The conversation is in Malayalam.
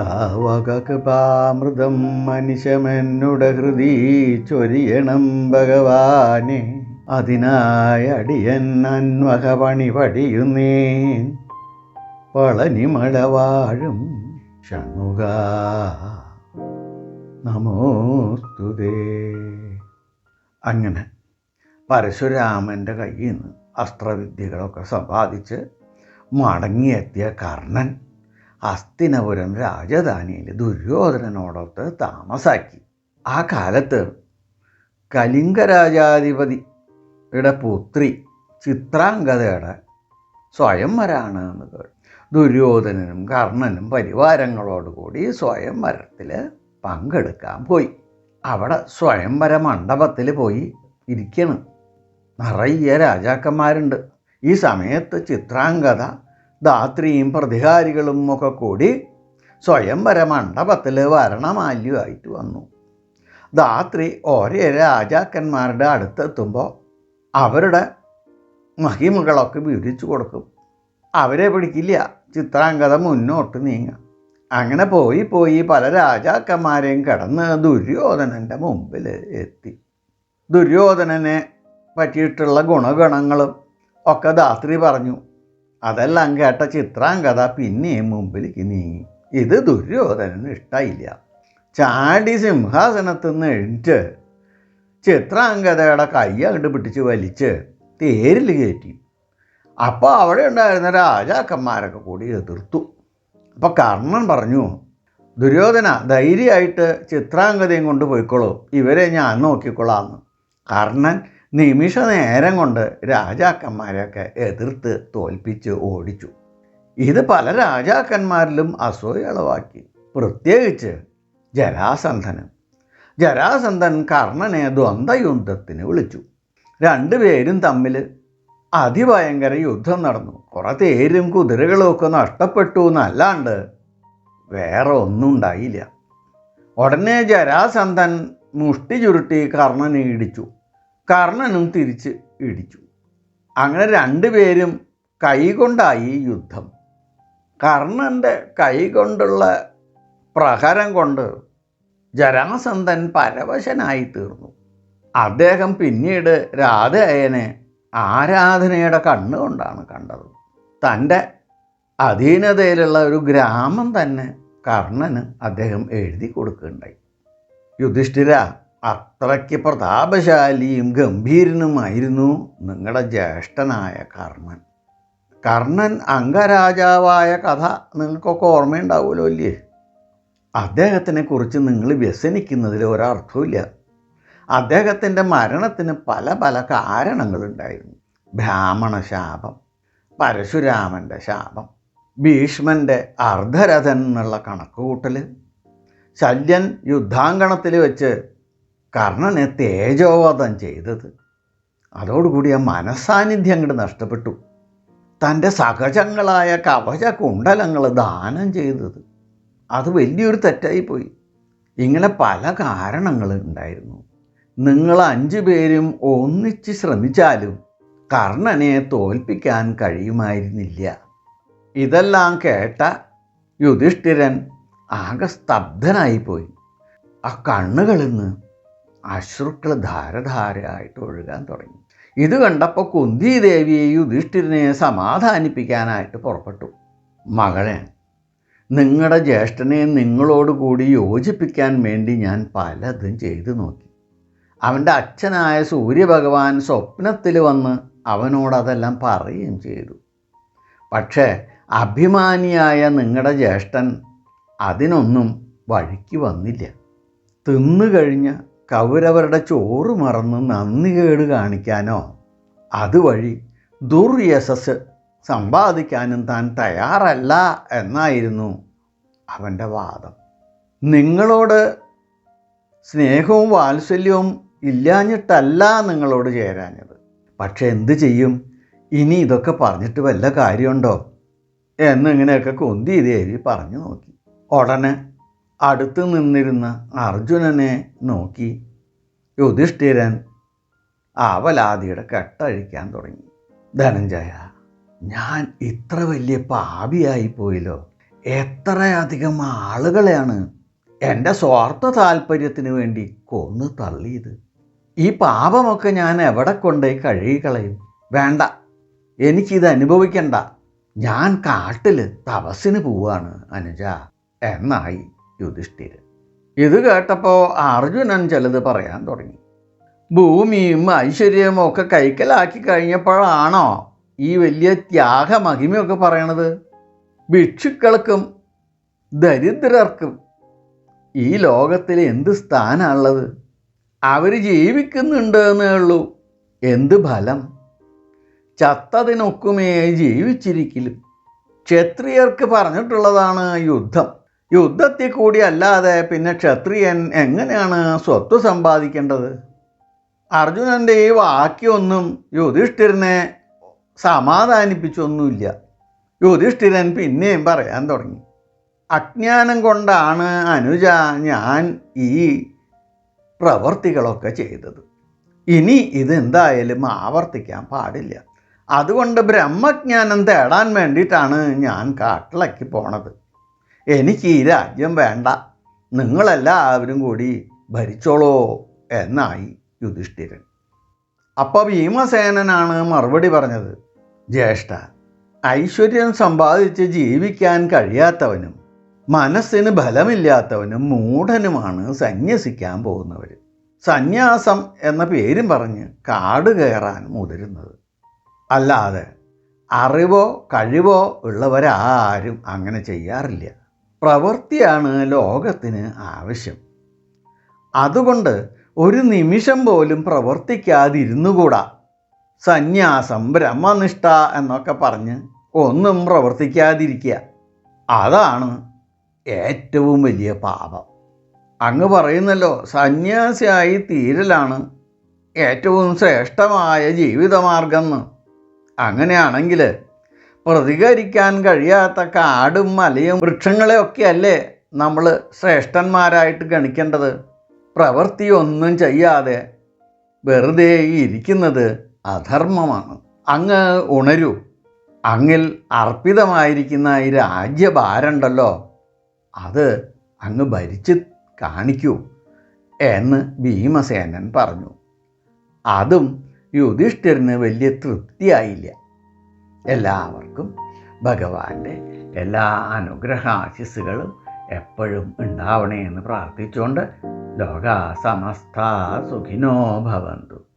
താവകൃപാമൃതം മനുഷ്യമെന്നുട ഹൃദി ചൊരിയണം ഭഗവാനെ. അതിനായി അടിയൻ അന്വക പണി പടിയുന്നേ പളനിമഴ വാഴും ഷണുക നമോസ്തുതേ അങ്ങനെ പരശുരാമന്റെ കയ്യിൽ നിന്ന് അസ്ത്രവിദ്യകളൊക്കെ സമ്പാദിച്ച് മടങ്ങിയെത്തിയ കർണൻ ഹസ്തിനപുരം രാജധാനിയിൽ ദുര്യോധനനോടൊത്ത് താമസാക്കി. ആ കാലത്ത് കലിംഗ രാജാധിപതിയുടെ പുത്രി ചിത്രാംഗതയുടെ സ്വയംവരാണ് എന്ന് കേട്ടു. ദുര്യോധനനും കർണനും പരിവാരങ്ങളോടുകൂടി സ്വയംവരത്തിൽ പങ്കെടുക്കാൻ പോയി. അവിടെ സ്വയംവര മണ്ഡപത്തിൽ പോയി ഇരിക്കണം. നിറയെ രാജാക്കന്മാരുണ്ട്. ഈ സമയത്ത് ചിത്രാംഗത ധാത്രിയും പ്രതികാരികളും ഒക്കെ കൂടി സ്വയംവര മണ്ഡപത്തിൽ വരണമാല്യമായിട്ട് വന്നു. ധാത്രി ഓരോ രാജാക്കന്മാരുടെ അടുത്തെത്തുമ്പോൾ അവരുടെ മഹിമകളൊക്കെ വിവരിച്ചു കൊടുക്കും. അവരെ പിടിക്കില്ല ചിത്രാംഗത മുന്നോട്ട് നീങ്ങുക അങ്ങനെ പോയി പോയി പല രാജാക്കന്മാരെയും കടന്ന് ദുര്യോധനന്റെ മുമ്പിൽ എത്തി. ദുര്യോധനനെ പറ്റിയിട്ടുള്ള ഗുണഗണങ്ങളും ഒക്കെ ധാത്രി പറഞ്ഞു. അതെല്ലാം കേട്ട ചിത്രാംഗത പിന്നെയും മുമ്പിലേക്ക് നീങ്ങി. ഇത് ദുര്യോധനന് ഇഷ്ടമായില്ല ചാടി സിംഹാസനത്തിൽ നിന്ന് എഴുന്നിട്ട് ചിത്രാംഗതയുടെ കൈ അങ്ങോട്ട് പിടിച്ച് വലിച്ച് തേരിൽ കയറ്റി. അപ്പോൾ അവിടെ ഉണ്ടായിരുന്ന രാജാക്കന്മാരൊക്കെ കൂടി എതിർത്തു. അപ്പോൾ കർണൻ പറഞ്ഞു ദുര്യോധന ധൈര്യമായിട്ട് ചിത്രാംഗതയും കൊണ്ട് പോയിക്കോളൂ. ഇവരെ ഞാൻ നോക്കിക്കൊള്ളാമെന്ന് കർണൻ നിമിഷ നേരം കൊണ്ട് രാജാക്കന്മാരെയൊക്കെ എതിർത്ത് തോൽപ്പിച്ച് ഓടിച്ചു. ഇത് പല രാജാക്കന്മാരിലും അസൂയളവാക്കി പ്രത്യേകിച്ച് ജരാസന്ധന്. ജരാസന്ധൻ കർണനെ ദ്വന്ദ്വയുദ്ധത്തിന് വിളിച്ചു. രണ്ടുപേരും തമ്മിൽ അതിഭയങ്കര യുദ്ധം നടന്നു. കുറേ തേരും കുതിരകളും നഷ്ടപ്പെട്ടു എന്നല്ലാണ്ട് വേറെ ഒന്നും ഉണ്ടായില്ല. ഉടനെ ജരാസന്ധൻ മുഷ്ടി ചുരുട്ടി കർണനെ ഇടിച്ചു. കർണനും തിരിച്ച് ഇടിച്ചു. അങ്ങനെ രണ്ടുപേരും കൈകൊണ്ടായി യുദ്ധം. കർണന്റെ കൈകൊണ്ടുള്ള പ്രഹരം കൊണ്ട് ജരാസന്ധൻ പരവശനായി തീർന്നു. അദ്ദേഹം പിന്നീട് രാധയനെ ആരാധനയുടെ കണ്ണുകൊണ്ടാണ് കണ്ടത്. തന്റെ അധീനതയിലുള്ള ഒരു ഗ്രാമം തന്നെ കർണന് അദ്ദേഹം എഴുതി കൊടുക്കുകയുണ്ടായി. യുധിഷ്ഠിര അത്രയ്ക്ക് പ്രതാപശാലിയും ഗംഭീരനുമായിരുന്നു നിങ്ങളുടെ ജ്യേഷ്ഠനായ കർണൻ. കർണൻ അംഗരാജാവായ കഥ നിങ്ങൾക്കൊക്കെ ഓർമ്മയുണ്ടാവുമല്ലോ അല്ലേ? അദ്ദേഹത്തിനെ കുറിച്ച് നിങ്ങൾ വ്യസനിക്കുന്നതിൽ ഒരർത്ഥമില്ല അദ്ദേഹത്തിന്റെ മരണത്തിന് പല പല കാരണങ്ങളുണ്ടായിരുന്നു. ബ്രാഹ്മണ ശാപം പരശുരാമന്റെ ശാപം ഭീഷ്മന്റെ അർദ്ധരഥൻ എന്നുള്ള കണക്കുകൂട്ടൽ ശല്യൻ യുദ്ധാങ്കണത്തിൽ വെച്ച് കർണനെ തേജോവധം ചെയ്തത്. അതോടുകൂടി ആ മനസാന്നിധ്യം അങ്ങോട്ട് നഷ്ടപ്പെട്ടു. തന്റെ സഹജങ്ങളായ കവച കുണ്ടലങ്ങൾ ദാനം ചെയ്തത്. അത് വലിയൊരു തെറ്റായിപ്പോയി ഇങ്ങനെ പല കാരണങ്ങൾ ഉണ്ടായിരുന്നു. നിങ്ങൾ അഞ്ചു പേരും ഒന്നിച്ച് ശ്രമിച്ചാലും കർണനെ തോൽപ്പിക്കാൻ കഴിയുമായിരുന്നില്ല. ഇതെല്ലാം കേട്ട യുധിഷ്ഠിരൻ ആകെ സ്തബ്ധനായിപ്പോയി ആ കണ്ണുകളിൽ നിന്ന് അശ്രുക്കൾ ധാരധാരയായിട്ട് ഒഴുകാൻ തുടങ്ങി. ഇത് കണ്ടപ്പോൾ കുന്തി ദേവിയെ യുധിഷ്ഠിരനെ സമാധാനിപ്പിക്കാനായിട്ട് പുറപ്പെട്ടു. മകളെ നിങ്ങളുടെ ജ്യേഷ്ഠനെ നിങ്ങളോട് കൂടി യോജിപ്പിക്കാൻ വേണ്ടി ഞാൻ പലതും ചെയ്തു നോക്കി. അവന്റെ അച്ഛനായ സൂര്യഭഗവാൻ സ്വപ്നത്തിൽ വന്ന് അവനോടതെല്ലാം പറയുകയും ചെയ്തു. പക്ഷേ അഭിമാനിയായ നിങ്ങളുടെ ജ്യേഷ്ഠൻ അതിനൊന്നും വഴിക്ക് വന്നില്ല. തിന്നു കഴിഞ്ഞ കൗരവരുടെ ചോറ് മറന്ന് നന്ദികേട് കാണിക്കാനോ? അതുവഴി ദുർയശസ് സമ്പാദിക്കാനും താൻ തയ്യാറല്ല എന്നായിരുന്നു അവന്റെ വാദം. നിങ്ങളോട് സ്നേഹവും വാത്സല്യവും ഇല്ലാഞ്ഞിട്ടല്ല നിങ്ങളോട് ചേരാഞ്ഞത്. പക്ഷെ എന്ത് ചെയ്യും? ഇനി ഇതൊക്കെ പറഞ്ഞിട്ട് വല്ല കാര്യമുണ്ടോ? എന്നിങ്ങനെയൊക്കെ കൊന്തി ദേവി പറഞ്ഞു നോക്കി. ഉടനെ അടുത്ത് നിന്നിരുന്ന അർജുനനെ നോക്കി യുധിഷ്ഠിരൻ ആവലാതിയുടെ കെട്ടഴിക്കാൻ തുടങ്ങി. ധനഞ്ജയ ഞാൻ ഇത്ര വലിയ പാപിയായി പോയല്ലോ. എത്രയധികം ആളുകളെയാണ് എന്റെ സ്വാർത്ഥ താല്പര്യത്തിന് വേണ്ടി കൊന്നു തള്ളിയത്. ഈ പാപമൊക്കെ ഞാൻ എവിടെ കൊണ്ടുപോയി കഴുകിക്കളയും വേണ്ട എനിക്കിത് അനുഭവിക്കണ്ട. ഞാൻ കാട്ടിൽ തപസ്സിന് പോവാണ് അനുജ. എന്നായി. യുധിഷ്ഠിരൻ ഇത് കേട്ടപ്പോൾ അർജുനൻ ചിലത് പറയാൻ തുടങ്ങി. ഭൂമിയും ഐശ്വര്യവും ഒക്കെ കൈക്കലാക്കി കഴിഞ്ഞപ്പോഴാണോ ഈ വലിയ ത്യാഗമഹിമയൊക്കെ പറയണത്? ഭിക്ഷുക്കൾക്കും ദരിദ്രർക്കും ഈ ലോകത്തിൽ എന്ത് സ്ഥാനമുള്ളത് അവർ ജീവിക്കുന്നുണ്ട് എന്നേ ഉള്ളൂ. എന്ത് ഫലം? ചത്തതിനൊക്കുമേ ജീവിച്ചിരിക്കലും. ക്ഷത്രിയർക്ക് പറഞ്ഞിട്ടുള്ളതാണ് യുദ്ധം. യുദ്ധത്തിൽ കൂടി അല്ലാതെ പിന്നെ ക്ഷത്രിയൻ എങ്ങനെയാണ് സ്വത്ത് സമ്പാദിക്കേണ്ടത്? അർജുനന്റെ ഈ വാക്യൊന്നും യുധിഷ്ഠിരനെ സമാധാനിപ്പിച്ചൊന്നുമില്ല. യുധിഷ്ഠിരൻ പിന്നെയും പറയാൻ തുടങ്ങി. അജ്ഞാനം കൊണ്ടാണ് അനുജ ഞാൻ ഈ പ്രവർത്തികളൊക്കെ ചെയ്തത്. ഇനി ഇതെന്തായാലും ആവർത്തിക്കാൻ പാടില്ല. അതുകൊണ്ട് ബ്രഹ്മജ്ഞാനം തേടാൻ വേണ്ടിയിട്ടാണ് ഞാൻ കാട്ടിളക്കി പോണത്. എനിക്ക് ഈ രാജ്യം വേണ്ട. നിങ്ങളെല്ലാവരും കൂടി ഭരിച്ചോളോ എന്നായി യുധിഷ്ഠിരൻ. അപ്പോൾ ഭീമസേനനാണ് മറുപടി പറഞ്ഞത്. ജ്യേഷ്ഠ ഐശ്വര്യം സമ്പാദിച്ച് ജീവിക്കാൻ കഴിയാത്തവനും മനസ്സിന് ബലമില്ലാത്തവനും മൂഢനുമാണ് സന്യസിക്കാൻ പോകുന്നവർ സന്യാസം എന്ന പേരും പറഞ്ഞ് കാട് കയറാൻ മുതിരുന്നത്. അല്ലാതെ അറിവോ കഴിവോ ഉള്ളവരാരും അങ്ങനെ ചെയ്യാറില്ല. പ്രവൃത്തിയാണ് ലോകത്തിന് ആവശ്യം. അതുകൊണ്ട് ഒരു നിമിഷം പോലും പ്രവർത്തിക്കാതിരുന്നുകൂടാ. സന്യാസം ബ്രഹ്മനിഷ്ഠ എന്നൊക്കെ പറഞ്ഞ് ഒന്നും പ്രവർത്തിക്കാതിരിക്കുക. അതാണ് ഏറ്റവും വലിയ പാപം. അങ്ങ് പറയുന്നല്ലോ സന്യാസിയായി തീരലാണ് ഏറ്റവും ശ്രേഷ്ഠമായ ജീവിതമാർഗം അങ്ങനെയാണെങ്കിൽ പ്രതികരിക്കാൻ കഴിയാത്ത കാടും മലയും വൃക്ഷങ്ങളെയൊക്കെ അല്ലേ നമ്മൾ ശ്രേഷ്ഠന്മാരായിട്ട് ഗണിക്കേണ്ടത്? പ്രവൃത്തിയൊന്നും ചെയ്യാതെ വെറുതെ ഇരിക്കുന്നത് അധർമ്മമാണ്. അങ്ങ് ഉണരൂ. അങ്ങിൽ അർപ്പിതമായിരിക്കുന്ന ഈ രാജ്യഭാരമുണ്ടല്ലോ. അത് അങ്ങ് ഭരിച്ച് കാണിക്കൂ എന്ന് ഭീമസേനൻ പറഞ്ഞു. അതും യുധിഷ്ഠിരന് വലിയ തൃപ്തിയായില്ല. എല്ലാവർക്കും ഭഗവാന്റെ എല്ലാ അനുഗ്രഹാശിസ്സുകളും എപ്പോഴും ഉണ്ടാവണേ എന്ന് പ്രാർത്ഥിച്ചുകൊണ്ട് ലോക സമസ്ത സുഖിനോ ഭവന്തു.